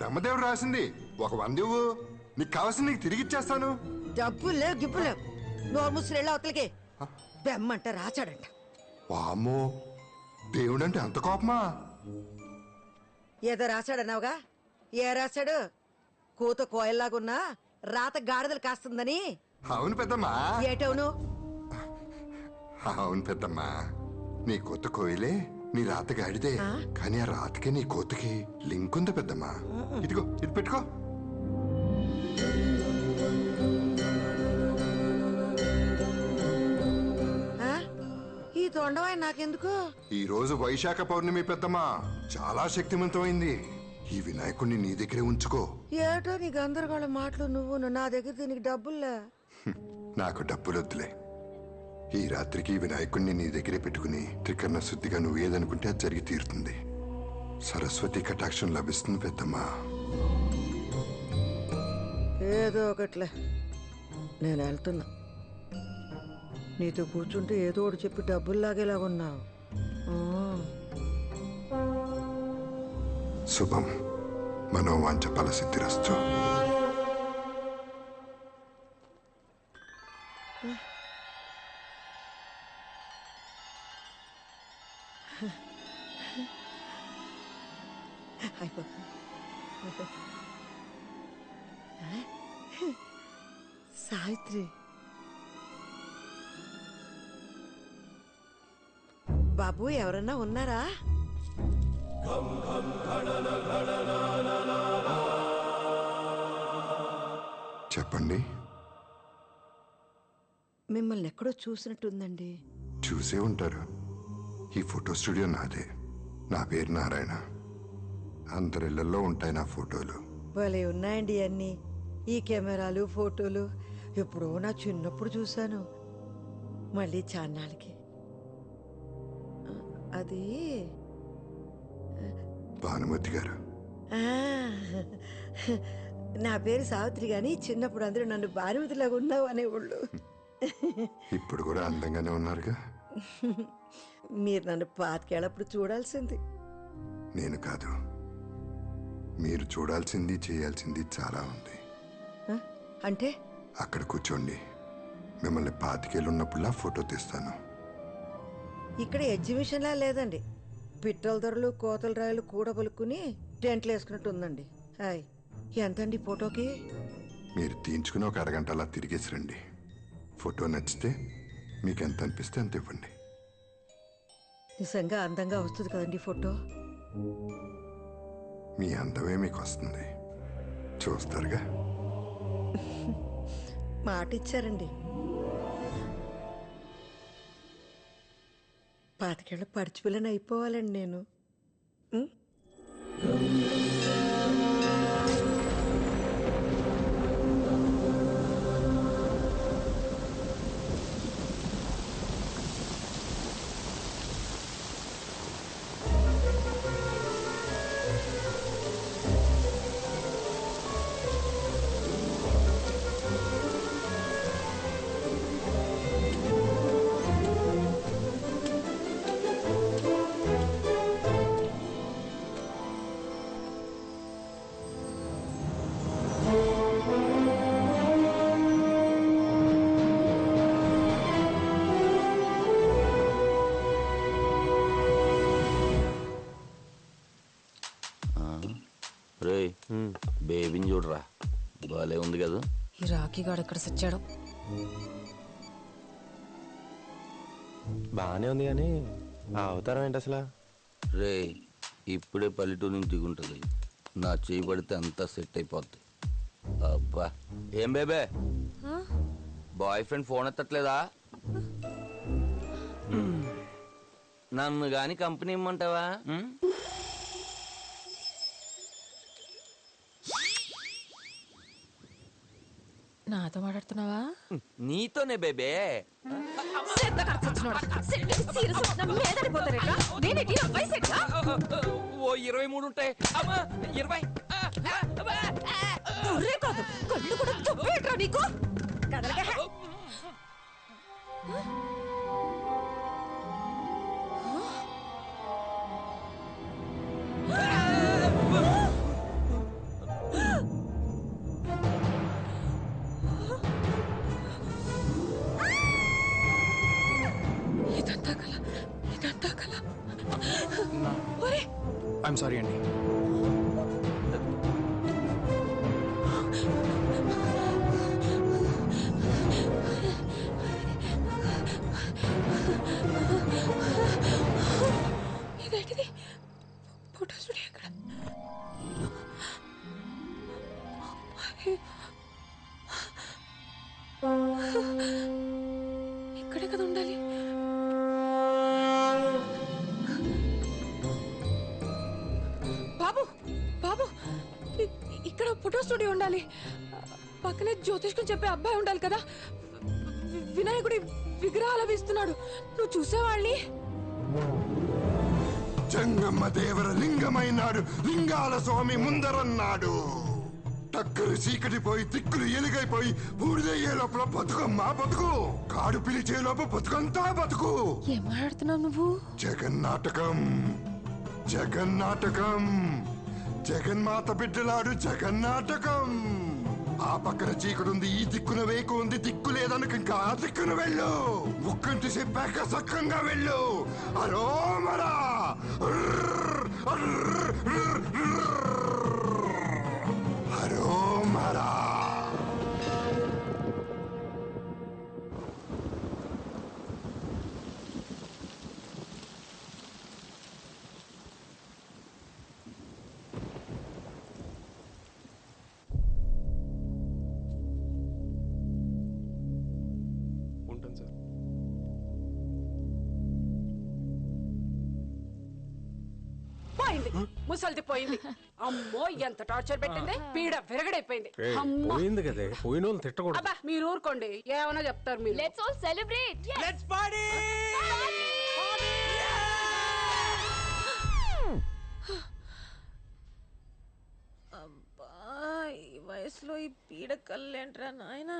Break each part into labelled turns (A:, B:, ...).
A: బ్రహ్మదేవుడు రాసింది. ఒక వంద ఇవ్వు. నీకు కావాల్సింది నీకు తిరిగి ఇచ్చేస్తాను.
B: డబ్బులు లేవు గిబ్బులు లేవు. నోరు ముసులు అవతలకి. బెమ్మంట రాచాడంట.
A: వామ్మో. దేవుడంటే అంత కోపమా?
B: ఏదో రాశాడన్నావుగా? ఏ రాశాడు? కూత కోయల్లాగున్నా రాత గాడిదలు కాస్తుందని.
A: అవును పెద్దమ్మా.
B: ఏటవును?
A: అవును పెద్దమ్మా. నీ కొత్త కోయిలే. నీ రాత గాడిదే కానీ ఆ రాతకి నీ కోతకి లింక్ ఉంది పెద్దమ్మా. ఇదిగో ఇది పెట్టుకో?
B: ఈ తొండవాయి నాకెందుకు?
A: ఈ రోజు వైశాఖ పౌర్ణమి పెద్దమ్మా. చాలా శక్తివంతమైంది ఈ వినాయకుడిని నీ దగ్గరే ఉంచుకో.
B: ఏటో నీ గందరగోళ మాటలు నువ్వు నా దగ్గర దీనికి డబ్బుల్లా?
A: నాకు డబ్బులొద్దులే. ఈ రాత్రికి ఈ వినాయకుడిని నీ దగ్గరే పెట్టుకుని త్రికరణ శుద్ధిగా నువ్వు ఏదనుకుంటే అది జరిగి తీరుతుంది. సరస్వతి కటాక్షం లభిస్తుంది పెద్దమ్మా.
B: ఏదో ఒకట్లే. నేను వెళ్తున్నా. నీతో కూర్చుంటే ఏదో ఒకటి చెప్పి డబ్బులు లాగేలా ఉన్నావు. ఆ.
A: శుభం. మనోవాంఛ ఫలసిద్ధిరస్తు.
B: అయిపో సావిత్రి. బాబు ఎవరన్నా ఉన్నారా?
A: చెప్పండి.
B: మిమ్మల్ని ఎక్కడో చూసినట్టుందండి.
A: చూసే ఉంటారు. ఈ ఫోటో స్టూడియో నాదే. నా పేరు నారాయణ. అందరిళ్ళలో ఉంటాయి నా ఫోటోలు.
B: భలే ఉన్నాయండి అన్నీ. ఈ కెమెరాలు ఫోటోలు ఎప్పుడో నా చిన్నప్పుడు చూశాను. మళ్ళీ చాన్నాళ్ళకి. అది
A: భానుమతి గారు.
B: ఆ, నా పేరు సావిత్రి గాని చిన్నప్పుడు అందరూ నన్ను భానుమతిలాగా ఉన్నావు అనేవాళ్ళు.
A: ఇప్పుడు కూడా అందంగానే ఉన్నారుగా?
B: మీరు నన్ను పాతికేళ్ళప్పుడు చూడాల్సింది.
A: నేను కాదు. మీరు చూడాల్సింది చేయాల్సింది చాలా ఉంది.
B: అంటే?
A: అక్కడ కూర్చోండి. మిమ్మల్ని పాతికేళ్ళున్నప్పుడులా ఫోటో తీస్తాను.
B: ఇక్కడ ఎగ్జిబిషన్లా లేదండి. పిట్టల ధరలు కోతల రాయలు కూడబలుక్కుని టెంట్లు వేసుకున్నట్టు ఉందండి హాయ్. ఎంతండి ఫోటోకి?
A: మీరు తీయించుకుని ఒక అరగంట అలా తిరిగేసి రండి. ఫోటో నచ్చితే మీకు ఎంత అనిపిస్తే అంత ఇవ్వండి.
B: నిజంగా అందంగా వస్తుంది కదండి ఫోటో.
A: మీ అందమే మీకు వస్తుంది చూస్తారుగా?
B: మాట ఇచ్చారండి పాతికేళ్ళ పడిచిపిల్లని అయిపోవాలండి నేను.
C: బేబీని చూడరా. బాలే ఉంది కదా.
D: ఈ రాఖీ గాడు ఎక్కడ సచ్చాడో.
E: బాగానే ఉంది కానీ ఆ అవతారం ఏంటి అసలు?
C: రే ఇప్పుడే పల్లెటూరు నుంచి దిగుంటుంది నా చేయి పడితే అంతా సెట్ అయిపోద్ది. అబ్బా. ఏం బేబే? బాయ్ ఫ్రెండ్ ఫోన్ ఎత్తట్లేదా? నన్ను గాని కంపెనీ ఇమ్మంటావా?
D: నాతో మాట్లాడుతున్నావా?
C: నీతోనే బేబే. ఓ ఇరవై మూడు ఉంటాయి. అమ్మా ఇరవై.
D: కళ్ళు కూడా నీకు?
F: సారీ అండి
D: జ్యోతిష్కం చెప్పే అబ్బాయి ఉండాలి కదా? వినాయకుడి విగ్రహాలు అవి ఇస్తున్నాడు. నువ్వు చూసేవాళ్ళని?
A: జంగమ్మ దేవర లింగమైనాడు. లింగాల స్వామి ముందరన్నాడు. టక్కరు చీకటి పోయి తిక్కులు ఎలుగైపోయి బూడిదయ్యే లోపల బతుకమ్మ బతుకు? కాడు పిలిచే లోపల బతుకంతా బతుకు.
D: ఏం మాట్లాడుతున్నావు నువ్వు?
A: జగన్నాటకం జగన్నాటకం జగన్మాత బిడ్డలాడు జగన్నాటకం ఆ పక్కన చీకటి ఈ దిక్కున వేకు ఉంది దిక్కు లేదనక ఇంకా ఆ దిక్కున వెళ్ళు. ముక్కంటి చెప్పాక సక్కంగా వెళ్ళు. అరోమరా.
G: ముసల్ది పోయింది అమ్మో ఎంత టార్చర్ పెట్టింది. పీడ విరగడైపోయింది. అమ్మ.
E: పోయింది కదే. పోయిన వాళ్ళు తిట్టకూడదు.
G: అబ్బా మీరు ఊరుకోండి. ఏమైనా చెప్తారు మీరు.
D: లెట్స్ ఆల్ సెలబ్రేట్ అబ్బా ఈ వయసులో ఈ పీడ కళ్ళేంట్రా నాయనా?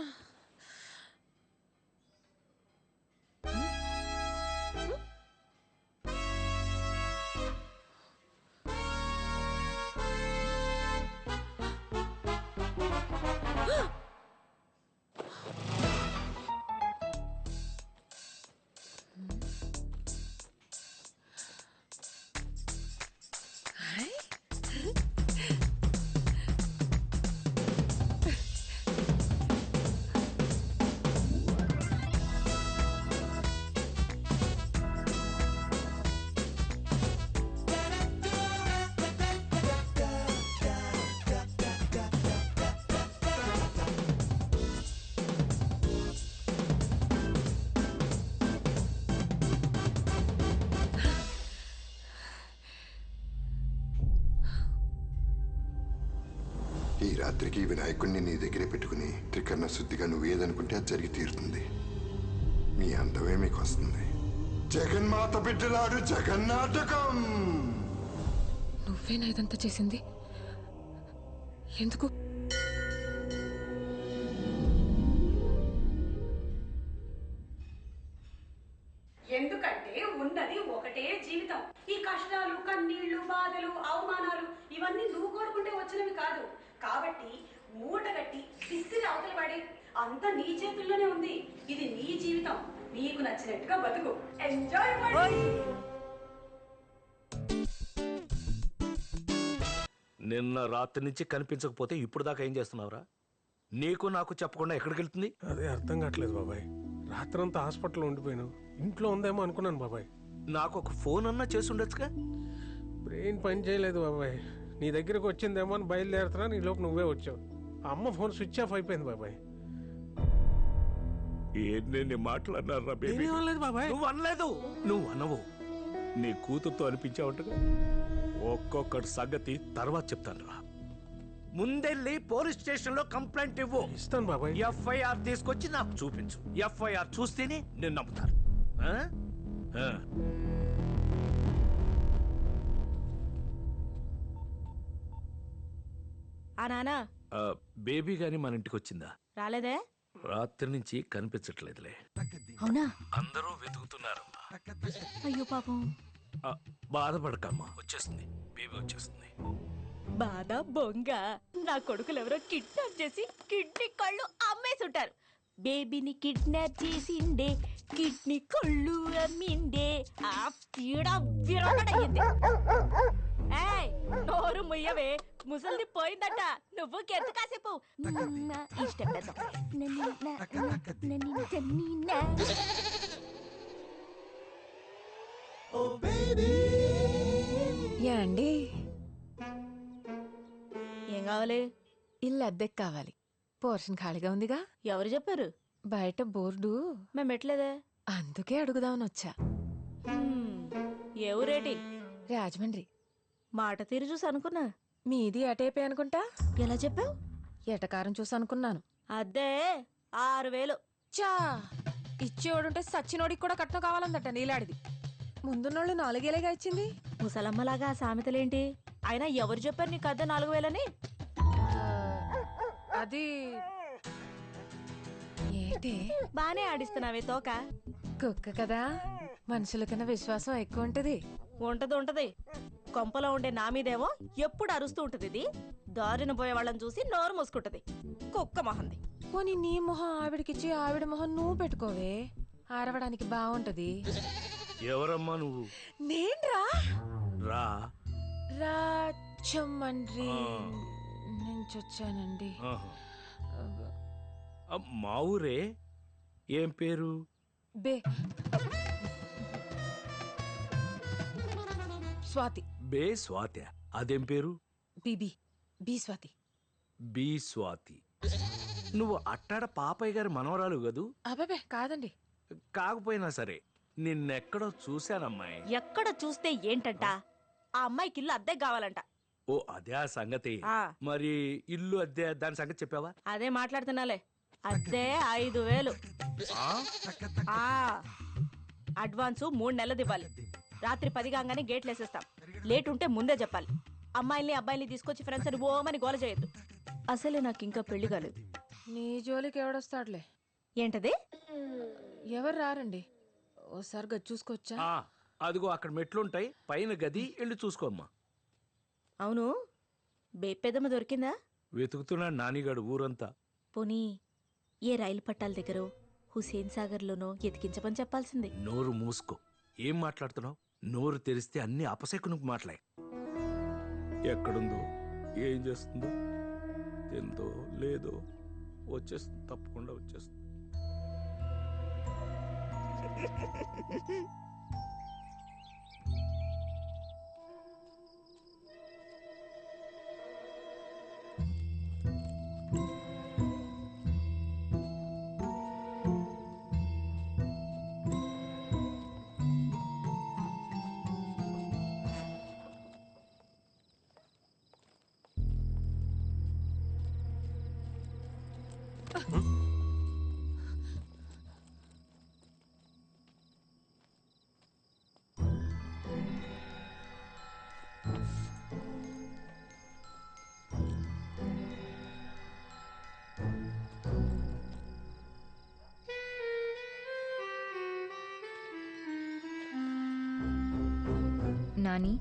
A: ఈ రాత్రికి వినాయకుడిని నీ దగ్గరే పెట్టుకుని త్రికరణ శుద్ధిగా నువ్వు ఏదనుకుంటే అది జరిగి తీరుతుంది. మీ అందమే మీకు వస్తుంది జగన్మాత బిడ్డలాడు జగన్నాటకం!
D: నువ్వేనా ఇదంతా చేసింది? ఎందుకు?
G: ఎందుకంటే ఉన్నది ఒకటే జీవితం. ఈ కష్టాలు కన్నీళ్ళు బాధలు అవమానాలు ఇవన్నీ నువ్వు కోరుకుంటే వచ్చినవి కాదు. కాబట్టి మూట కట్టి విసిరి అవతల పడి అంతా నీ చేతుల్లోనే ఉంది. ఇది నీ జీవితం. నీకు నచ్చినట్టుగా బతుకు. ఎంజాయ్
H: నిన్న రాత్రి నుంచి కనిపించకపోతే ఇప్పుడు దాకా ఏం చేస్తున్నావురా? నీకు నాకు చెప్పకుండా ఎక్కడికి వెళ్తుంది
E: అదే అర్థం కావట్లేదు బాబాయ్. రాత్రంతా హాస్పిటల్లో ఉండిపోయాను. ఇంట్లో ఉందేమో అనుకున్నాను బాబాయ్.
H: నాకు ఒక ఫోన్ అన్నా చేసి ఉండొచ్చుగా?
E: బ్రెయిన్ పని చేయలేదు బాబాయ్. నీ దగ్గరకు వచ్చిందేమో అని బయలుదేరుతున్నా నీ లోపు నువ్వే వచ్చావు. అమ్మ ఫోన్ స్విచ్ ఆఫ్ అయిపోయింది బాబాయ్.
H: ఎన్ని మాట్లాడినారా
E: నేనేం అనలేదు బాబాయ్.
H: నువ్వు అనలేదు. నువ్వు అనవు. నీ కూతురుతో అనిపించావుంటగా? ఒక్కొక్కటి సంగతి తర్వాత చెప్తాను రా. ముందెళ్ళి పోలీస్ స్టేషన్లో కంప్లైంట్ ఇవ్వు.
E: ఇస్తాను బాబాయ్.
H: ఎఫ్ఐఆర్ తీసుకొచ్చి నాకు చూపించు. ఎఫ్ఐఆర్ చూస్తేనే నేను నమ్ముతాను ఆ? ఆ.
I: ఆ నానా.
H: ఆ, బేబీ గాని మన ఇంటికి వచ్చిందా?
I: రాలేదే?
H: రాత్రి నుంచి కనిపించట్లేదులే.
I: అవునా?
H: అందరూ వెతుకుతున్నారమ్మా
I: అయ్యో పాపం.
H: ఆ, బాధపడకమ్మా వచ్చేస్తుంది. బేబీ వచ్చేస్తుంది.
I: బాధ బొంగ. నా కొడుకులు ఎవరో కిడ్నాప్ చేసి కిడ్నీ కళ్ళు అమ్మేసుంటారు. బేబీని కిడ్నాప్ చేసిండే కిడ్నీ కళ్ళు అమ్మిండే ఆ పీడ విరగడయ్యింది. ఏయ్ నోరు ముయ్యవే. ముసలిది పోయిందట. నువ్వు కెత్తు కాసేపు.
D: యాండి
I: ఏం కావాలి?
D: ఇల్లు అద్దెకి కావాలి. పోర్షన్ ఖాళీగా ఉందిగా?
I: ఎవరు చెప్పారు?
D: బయట బోర్డు.
I: మేము పెట్టలేదే
D: అందుకే అడుగుదామని వచ్చా.
I: హ్మ్, ఏ ఊరేటి?
D: రాజమండ్రి.
I: మాట తీరు చూసి అనుకున్నా.
D: మీది అటైపోయి అనుకుంటా?
I: ఎలా చెప్పావు?
D: ఎటకారం చూసి అనుకున్నాను.
I: అద్దే ఆరు వేలు
D: చా ఇచ్చేవాడుంటే సచ్చినోడికి కూడా కట్నం కావాలందట నీలాడిది. ముందున్నోళ్ళు నాలుగేలేగా ఇచ్చింది.
I: ముసలమ్మలాగా ఆ సామెతలేంటి? అయినా ఎవరు చెప్పారు నీకు అద్దె నాలుగు వేలని
D: అది ఏంటి?
I: బానే ఆడిస్తున్నావే తోక.
D: కుక్క కదా? మనుషుల కన్నా విశ్వాసం ఎక్కువ ఉంటది.
I: ఉంటది ఉంటది. కొంపలో ఉండే నా మీదేమో ఎప్పుడు అరుస్తూ ఉంటది ఇది. దారిన పోయే వాళ్ళని చూసి నోరు మూసుకుంటది. కుక్క మొహంది.
D: పోనీ నీ మొహం ఆవిడకిచ్చి ఆవిడ మొహం నువ్వు పెట్టుకోవే. ఆరవడానికి బాగుంటది
H: ఎవరమ్మా నువ్వు?
D: నేన్రా
H: రా. ఆ.
D: నుంచి వచ్చానండి.
H: మా ఊరే? ఏం పేరు?
D: బే. స్వాతి.
H: బే స్వాతి. అదేం పేరు?
D: BB B Swathi.
H: B Swathi. నువ్వు అట్టాడ పాపయ్య గారి మనవరాలు కదూ?
D: అబ్బాబే కాదండి.
H: కాకపోయినా సరే నిన్నెక్కడో చూశానమ్మాయి.
I: ఎక్కడ చూస్తే ఏంటంట? ఆ? అమ్మాయికి ఇల్లు అద్దె కావాలంట.
H: ఓ అదే ఆ సంగతి.
I: ఆ.
H: మరి ఇల్లు అద్దె దాని సంగతి చెప్పావా?
I: అదే మాట్లాడుతున్నాలే. అద్దె ఐదు వేలు. ఆ. అడ్వాన్సు మూడు నెలలు ఇవ్వాలి. రాత్రి పది కాగానే గేట్లు వేసేస్తాం. లేట్ ఉంటే ముందే చెప్పాలి. అమ్మాయిల్ని అబ్బాయిల్ని తీసుకొచ్చి ఫ్రెండ్స్ అని ఓమని గోల చేయొద్దు. అసలే నాకు ఇంకా పెళ్ళి కాలేదు.
D: నీ జోలికి ఎవడొస్తాడులే?
I: ఏంటది?
D: ఎవరు రారండి? ఓసారి గది చూసుకోవచ్చా?
H: ఆ, అదిగో అక్కడ మెట్లుంటాయి. పైన గది వెళ్ళి చూసుకోమ్మా.
I: అవును. బేపెదమ్మ దొరికిందా?
H: వెతుకుతున్నాడు నానిగాడు ఊరంతా.
I: పోనీ ఏ రైలు పట్టాల దగ్గర హుసేన్ సాగర్లోనో ఎతికించమని చెప్పాల్సింది.
H: నోరు మూసుకో. ఏం మాట్లాడుతున్నావు? నోరు తెరిస్తే అన్ని అపశకునికి మాట్లాయి. ఎక్కడుందో ఏం చేస్తుందో తిందో లేదో వచ్చేస్తుంది తప్పకుండా వచ్చేస్తుంది.
F: నాని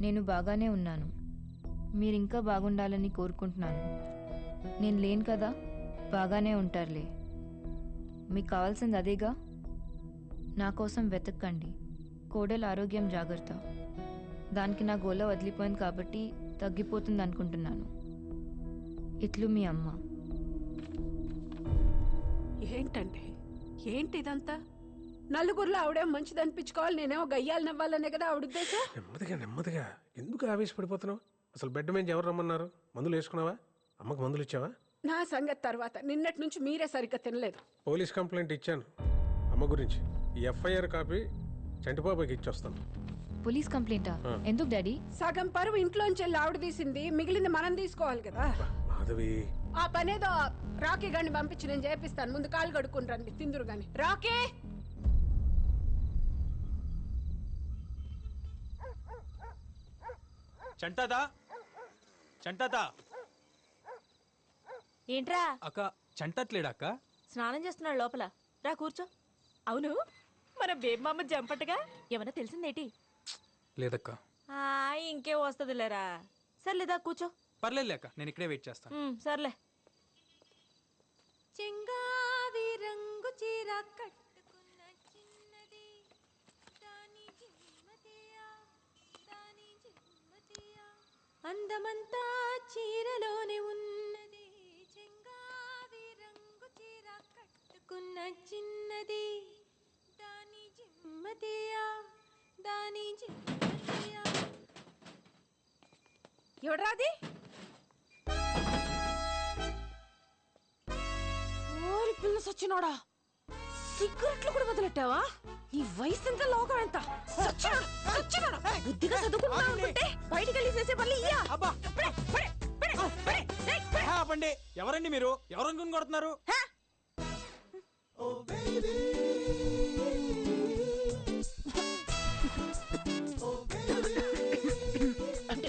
F: నేను బాగానే ఉన్నాను. మీరింకా బాగుండాలని కోరుకుంటున్నాను. నేను లేను కదా బాగానే ఉంటారులే. మీకు కావాల్సింది అదేగా నా కోసం వెతక్కండి. కోడల ఆరోగ్యం జాగ్రత్త. దానికి నా గోల వదిలిపోయింది కాబట్టి తగ్గిపోతుంది అనుకుంటున్నాను ఇట్లు మీ అమ్మ.
G: ఏంటండి ఏంటి ఇదంతా నలుగురిలో ఆవిడేం మంచిది అనిపించుకోవాలి నేనేమో గయ్యాలు నవ్వాలనే కదా ఆవిడ ఉద్దేశం?
E: నెమ్మదిగా నెమ్మదిగా. ఎందుకు ఆవేశపడిపోతున్నావు? అసలు బెడ్ మీద ఎవరు రమ్మన్నారు? మందులు వేసుకున్నావా? అమ్మకు మందులు ఇచ్చావా?
G: నా సంగతి తర్వాత. నిన్నటి నుంచి మీరే సరిగ్గా తినలేదు.
E: పోలీస్ కంప్లైంట్ ఇచ్చాను. అమ్మ గురించి. ఈ ఎఫ్ఐఆర్ కాపీ చంటిబాబాకి ఇచ్చొస్తాను.
F: పోలీస్ కంప్లైంటా? ఎందుకు డాడీ?
G: సగం పరువు ఇంట్లోంచి వెళ్ళి ఆవిడ తీసింది. మిగిలింది మనం తీసుకోవాలి కదా.
E: మాధవి.
G: ఆ పనేదో రాకీ గాని పంపించి నేను చేపిస్తాను. ముందు కాలు కడుక్కుని రండి. తిందురు గాని. రాకీ
J: చంటాదా? చంటాదా?
I: ఏంట్రా?
J: అక్క చంటట్లేడా అక్క
I: స్నానం చేస్తున్నాడు లోపల. రా కూర్చో. అవును మన బేబమ్మ జంపటగా? ఏమన్నా తెలిసిందేటి?
J: లేదక్క.
I: ఆ, ఇంకే వస్తుందిలేరా? సర్లేదా కూర్చో.
J: పర్లేదు అక్క నేను ఇక్కడే వెయిట్ చేస్తాను.
I: ఉమ్, సర్లే.
D: చెంగావి రంగు చీర కట్టుకున్న చిన్నది దాని జన్మదియా దాని జన్మదియా అందమంతా చీరలోనే ఉన్నది. చెంగావి రంగు చీర కట్టుకున్న చిన్నది. దాని జిమ్మతియా దాని జిమ్మతియా. ఎవడ్రాది ఓరి పిల్ల సచ్చినోడా. సిగరెట్లు కూడా వదిలెట్టావా? ఈ వయసు ఎంత లోకం ఎంత? బుద్ధిగా చదువుకున్నా అనుకుంటే బయటికి వెళ్ళి చేసే పనులు ఇయ్యా.
J: అబ్బా.
D: పడే, పడే, పడే, పడే, రేయ్, పడే.
J: హే, ఆపండి. ఎవరండి మీరు? ఎవరనుకుని కొడుతున్నారు?
D: హా? అంటే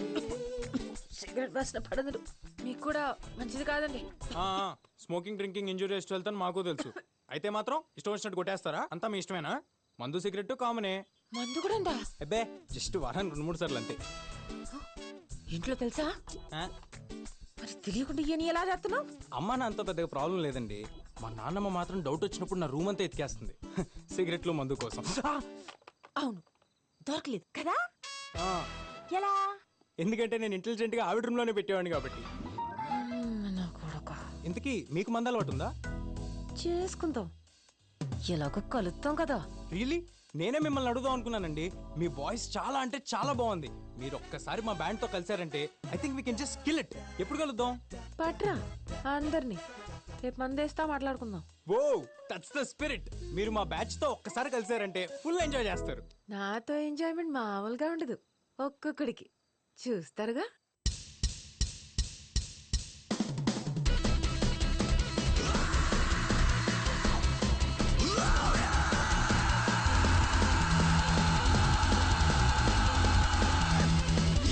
D: సిగరెట్ వాసన పడదు. మీకు కూడా మంచిది కాదండి.
J: ఆ, ఆ, స్మోకింగ్ డ్రింకింగ్ ఇంజురీస్ వెళ్తాను మాకు తెలుసు. అయితే మాత్రం ఇష్టం వచ్చినట్టు కొట్టేస్తారా? అంతా మీ ఇష్టమేనా? మందు సిగరెట్ కామనే.
D: మందు కూడా ఉందా?
J: అబ్బే జస్ట్ వారానికి రెండు మూడు సార్లు అంతే.
D: ఇంట్లో తెలుసా?
J: ఆ,
D: మరి తెలియకుండా ఎలా చేస్తున్నావు?
J: అమ్మ నా అంత పెద్దగా ప్రాబ్లం లేదండి. మా నాన్నమ్మ మాత్రం డౌట్ వచ్చినప్పుడు నా రూమ్ అంతా ఎతికేస్తుంది. సిగరెట్లు మందు కోసం. ఆ,
D: అవును. దొరకలేదు. కదా?
J: ఆ,
D: ఎలా?
J: ఎందుకంటే నేను ఇంటెలిజెంట్గా ఆవిడ రూమ్లోనే పెట్టేవాడిని కాబట్టి.
D: నా కొడక.
J: ఇంతకీ మీకు మంద అలవాటు ఉందా?
D: చేసుకుందాం. ఎలాగో కలుద్దాం కదా.
J: రియలీ నేనే మిమ్మల్ని అడుగుదాం అనుకున్నానండి. మీ వాయిస్ చాలా అంటే చాలా బాగుంది. మీరు ఒక్కసారి మా బ్యాండ్తో కలిసారంటే I think we can just kill it ఎప్పుడు కలుద్దాం?
D: పట్రా అందరినీ. రేపు మందేస్తా మాట్లాడుకుందాం.
J: ఓ దట్స్ ద స్పిరిట్ మీరు మా బ్యాచ్తో ఒక్కసారి కలిసారంటే ఫుల్ ఎంజాయ్ చేస్తారు.
D: నాతో ఎంజాయ్మెంట్ మామూలుగా ఉండదు. ఒక్కొక్కడికి. చూస్తారుగా?